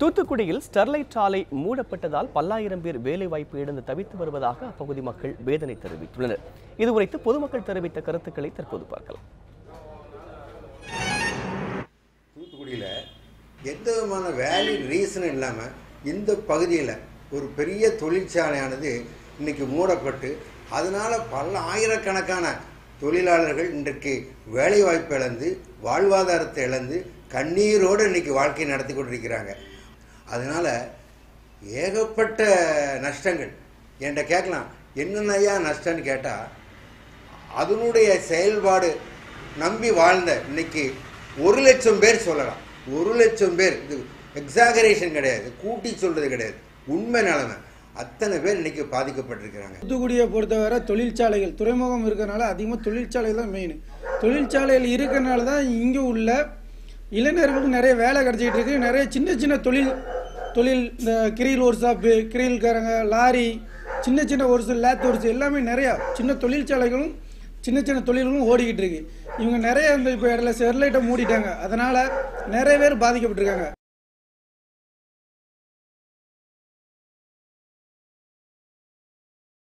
தூத்துக்குடியில் ஸ்டெர்லைட் ஆலை மூடப்பட்டதால் பல்லாயிரம் பேர் வேலைவாய்ப்பு இழந்து தவித்து வருவதாக அப்பகுதி மக்கள் வேதனை தெரிவித்துள்ளனர். இது குறித்து பொதுமக்கள் தெரிவித்த கருத்துக்களை தற்போது பார்க்கலாம். தூத்துக்குடியில் எந்த விதமான வேலிட் ரீசனும் இல்லாமல் இந்த பகுதியில் ஒரு பெரிய தொழிற்சாலையானது இன்னைக்கு மூடப்பட்டு அதனால் பல ஆயிரக்கணக்கான தொழிலாளர்கள் இன்றைக்கு வேலைவாய்ப்பு இழந்து வாழ்வாதாரத்தை இழந்து கண்ணீரோடு இன்னைக்கு வாழ்க்கை நடத்தி கொண்டிருக்கிறாங்க. அதனால் ஏகப்பட்ட நஷ்டங்கள். என்கிட்ட கேட்கலாம் என்னென்னையா நஷ்டம்னு கேட்டால் அதனுடைய செயல்பாடு நம்பி வாழ்ந்த இன்னைக்கு ஒரு லட்சம் பேர் சொல்லலாம். ஒரு லட்சம் பேர் இது எக்ஸாகரேஷன் கிடையாது கூட்டி சொல்கிறது கிடையாது. உண்மை நிலைமை. அத்தனை பேர் இன்னைக்கு பாதிக்கப்பட்டிருக்கிறாங்க. தூத்துக்குடியை பொறுத்தவரை தொழிற்சாலைகள் துறைமுகம் இருக்கிறனால அதிகமாக தொழிற்சாலை தான் மெயின் தொழிற்சாலைகள் இருக்கிறனால தான் இங்கே உள்ள இளைஞர்களுக்கு நிறைய வேலை கிடைச்சிக்கிட்டு இருக்கு. நிறைய சின்ன சின்ன தொழில் தொழில் இந்த கிரில் ஒர்க் ஷாப்பு கிரில்காரங்க லாரி சின்ன சின்ன ஒர்ஸு லேத் ஒர்க்ஸ் எல்லாமே நிறையா சின்ன தொழிற்சாலைகளும் சின்ன சின்ன தொழில்களும் ஓடிக்கிட்டு இருக்கு. இவங்க நிறைய இந்த இப்போ இடத்துல ஸ்டெர்லைட்டை மூடிட்டாங்க. அதனால் நிறைய பேர் பாதிக்கப்பட்டிருக்காங்க.